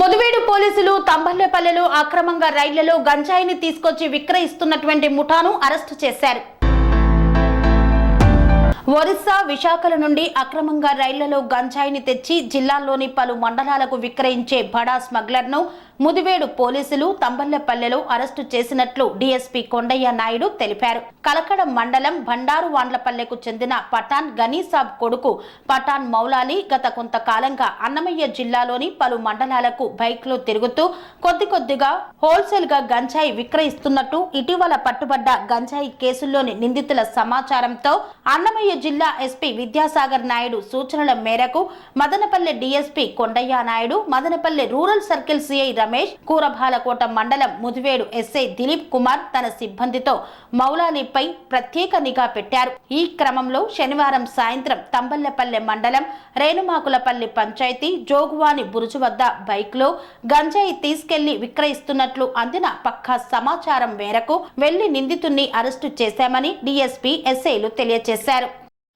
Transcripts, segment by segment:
ముదివేడు పోలీసులు తంబల్లపల్లెలో అక్రమంగా రైళ్ళలో గంజాయిని తీసుకొచ్చి విక్రయిస్తున్నటువంటి ముఠాను అరెస్టు చేశారు. ఒరిస్సా విశాఖల నుండి అక్రమంగా రైళ్ళలో గంజాయిని తెచ్చి జిల్లాల్లోని పలు మండలాలకు విక్రయించే బడా స్మగ్లర్ను ముదివేడు పోలీసులు తంబల్లపల్లెలో అరెస్టు చేసినట్లు డీఎస్పీ కొండయ్య నాయుడు తెలిపారు. కలకడ మండలం బండారు వాండ్లపల్లెకు చెందిన పఠాన్ గనీసాబ్ కొడుకు పఠాన్ మౌలాలి గత కొంతకాలంగా అన్నమయ్య జిల్లాలోని పలు మండలాలకు బైక్లో తిరుగుతూ కొద్ది కొద్దిగా హోల్సేల్గా గంజాయి విక్రయిస్తున్నట్టు ఇటీవల పట్టుబడ్డ గంజాయి కేసుల్లోని నిందితుల సమాచారంతో అన్నమయ్య అన్నమయ్య జిల్లా ఎస్పీ విద్యాసాగర్ నాయుడు సూచనల మేరకు Madanapalle DSP Kondaiah Naidu Madanapalle rural circle CI Ramesh Kurabhalakota మండలం ముదివేడు ఎస్ఐ దిలీప్ కుమార్ తన సిబ్బందితో మౌలాలీపై ప్రత్యేక నిఘా పెట్టారు. ఈ క్రమంలో శనివారం సాయంత్రం తంబల్లపల్లె మండలం రేణుమాకులపల్లి పంచాయతీ జోగువాని బురుజు వద్ద బైక్లో గంజాయి తీసుకెళ్ళి విక్రయిస్తున్నట్లు అందిన పక్కా సమాచారం మేరకు వెళ్ళి నిందితుణ్ణి అరెస్టు చేశామని డీఎస్పీ ఎస్ఐలు తెలియజేశారు.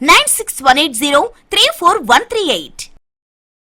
Nine six one eight zero three four one three eight